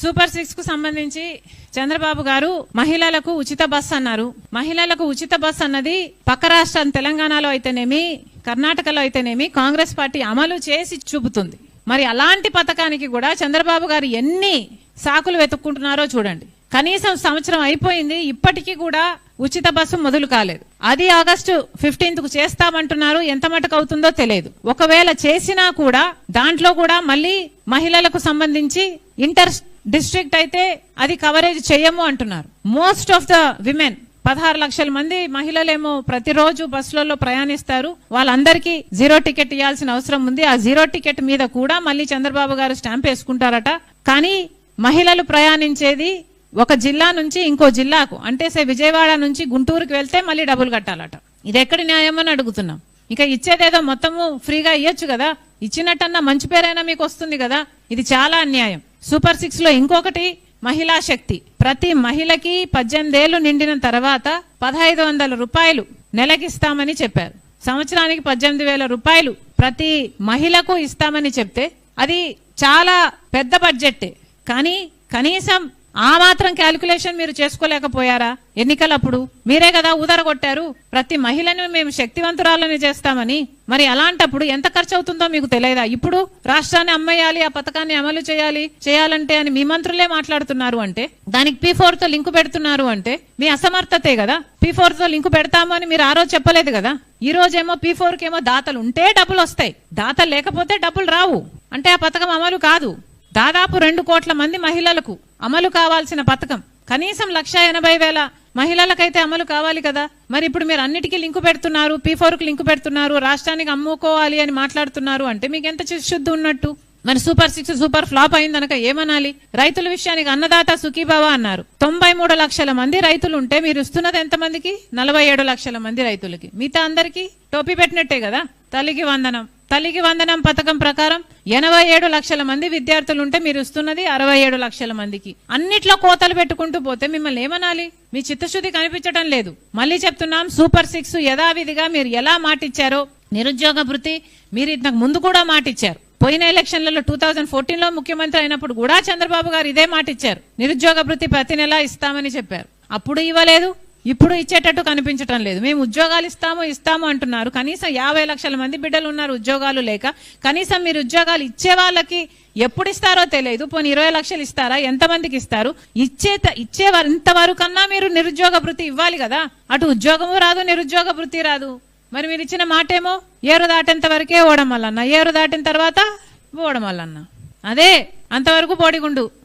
Super సిక్స్కు సంబంధించి చంద్రబాబు గారు మహిళలకు ఉచిత బస్ అన్నారు. మహిళలకు ఉచిత బస్ అన్నది పక్క రాష్ట్రం తెలంగాణలో అయితేనేమి కర్ణాటకలో అయితేనేమి కాంగ్రెస్ పార్టీ అమలు చేసి చూపుతుంది. మరి అలాంటి పథకానికి కూడా చంద్రబాబు గారు ఎన్ని సాకులు వెతుక్కుంటున్నారో చూడండి. కనీసం సంవత్సరం అయిపోయింది ఇప్పటికీ కూడా ఉచిత బస్సు మొదలు కాలేదు. అది ఆగస్టు ఫిఫ్టీన్త్కు చేస్తామంటున్నారు. ఎంత మటుకు అవుతుందో తెలియదు. ఒకవేళ చేసినా కూడా దాంట్లో కూడా మళ్ళీ మహిళలకు సంబంధించి ఇంటర్ డిస్ట్రిక్ట్ అయితే అది కవరేజ్ చేయము అంటున్నారు. మోస్ట్ ఆఫ్ ద విమెన్ పదహారు లక్షల మంది మహిళలేమో ప్రతిరోజు బస్సులలో ప్రయాణిస్తారు. వాళ్ళందరికీ జీరో టికెట్ ఇవ్వాల్సిన అవసరం ఉంది. ఆ జీరో టికెట్ మీద కూడా మళ్ళీ చంద్రబాబు గారు స్టాంప్ వేసుకుంటారట. కానీ మహిళలు ప్రయాణించేది ఒక జిల్లా నుంచి ఇంకో జిల్లాకు అంటే సే విజయవాడ నుంచి గుంటూరుకి వెళ్తే మళ్ళీ డబ్బులు కట్టాలట. ఇది ఎక్కడి న్యాయం అని అడుగుతున్నాం. ఇంకా ఇచ్చేదేదో మొత్తము ఫ్రీగా ఇవ్వచ్చు కదా? ఇచ్చినట్టన్నా మంచి పేరైనా మీకు వస్తుంది కదా? ఇది చాలా అన్యాయం. సూపర్ సిక్స్లో ఇంకొకటి మహిళా శక్తి. ప్రతి మహిళకి పద్దెనిమిదేళ్ళు నిండిన తర్వాత పదహైదు వందల రూపాయలు నెలకిస్తామని చెప్పారు. సంవత్సరానికి పద్దెనిమిది వేల రూపాయలు ప్రతి మహిళకు ఇస్తామని చెప్తే అది చాలా పెద్ద బడ్జెట్ కానీ కనీసం ఆ మాత్రం క్యాలిక్యులేషన్ మీరు చేసుకోలేకపోయారా? ఎన్నికలప్పుడు? మీరే కదా ఉదరగొట్టారు ప్రతి మహిళను మేము శక్తివంతురాలని చేస్తామని. మరి అలాంటప్పుడు ఎంత ఖర్చు అవుతుందో మీకు తెలియదా? ఇప్పుడు రాష్ట్రాన్ని అమ్మేయాలి ఆ పథకాన్ని అమలు చేయాలి చేయాలంటే అని మీ మంత్రులే మాట్లాడుతున్నారు అంటే దానికి పీ ఫోర్తో లింకు పెడుతున్నారు అంటే మీ అసమర్థతే కదా? పీ ఫోర్తో లింకు పెడతాము అని మీరు ఆ రోజు చెప్పలేదు కదా? ఈ రోజేమో పీ ఫోర్ కేమో దాతలు ఉంటే డబ్బులు వస్తాయి దాతలు లేకపోతే డబ్బులు రావు. అంటే ఆ పథకం అమలు కాదు. దాదాపు రెండు కోట్ల మంది మహిళలకు అమలు కావాల్సిన పథకం. కనీసం లక్ష ఎనభై వేల మహిళలకైతే అమలు కావాలి కదా. మరి ఇప్పుడు మీరు అన్నిటికీ లింకు పెడుతున్నారు పీ ఫోర్కు లింకు పెడుతున్నారు రాష్ట్రానికి అమ్ముకోవాలి అని మాట్లాడుతున్నారు అంటే మీకు ఎంత శుద్ధి ఉన్నట్టు? మరి సూపర్ సిక్స్ సూపర్ ఫ్లాప్ అయిందనక ఏమనాలి? రైతుల విషయానికి అన్నదాత సుఖీభావ అన్నారు. తొంభై మూడు లక్షల మంది రైతులు ఉంటే మీరు ఇస్తున్నది ఎంతమందికి నలభై ఏడు లక్షల మంది రైతులకి. మిగతా అందరికీ టోపీ పెట్టినట్టే కదా? తల్లికి వందనం. తల్లికి వందనం పథకం ప్రకారం ఎనభై ఏడు లక్షల మంది విద్యార్థులు ఉంటే మీరు ఇస్తున్నది అరవై ఏడు లక్షల మందికి. అన్నిట్లో కోతలు పెట్టుకుంటూ పోతే మిమ్మల్ని ఏమనాలి? మీ చిత్తశుద్ధి కనిపించడం లేదు. మళ్ళీ చెప్తున్నాం సూపర్ సిక్స్ యథావిధిగా మీరు ఎలా మాటిచ్చారో? నిరుద్యోగ వృత్తి మీరు ఇంతకు ముందు కూడా మాటిచ్చారు. పోయిన ఎలక్షన్లలో టూ థౌజండ్ ఫోర్టీన్లో ముఖ్యమంత్రి అయినప్పుడు కూడా చంద్రబాబు గారు ఇదే మాట ఇచ్చారు నిరుద్యోగ వృత్తి ప్రతి నెలా ఇస్తామని చెప్పారు. అప్పుడు ఇవ్వలేదు. ఇప్పుడు ఇచ్చేటట్టు కనిపించటం లేదు. మేము ఉద్యోగాలు ఇస్తాము ఇస్తాము అంటున్నారు. కనీసం యాభై లక్షల మంది బిడ్డలు ఉన్నారు ఉద్యోగాలు లేక. కనీసం మీరు ఉద్యోగాలు ఇచ్చే వాళ్ళకి ఎప్పుడు ఇస్తారో తెలియదు. పోనీ ఇరవై లక్షలు ఇస్తారా? ఎంతమందికి ఇస్తారు? ఇచ్చే ఇచ్చే ఇంతవరకన్నా మీరు నిరుద్యోగ వృత్తి ఇవ్వాలి కదా. అటు ఉద్యోగము రాదు నిరుద్యోగ వృత్తి రాదు. మరి మీరు ఇచ్చిన మాటేమో? ఏరు దాటేంత వరకే ఓడమల్లన్న. ఏరు దాటిన తర్వాత ఓడమల్లన్న. అదే అంతవరకు బోడిగుండు.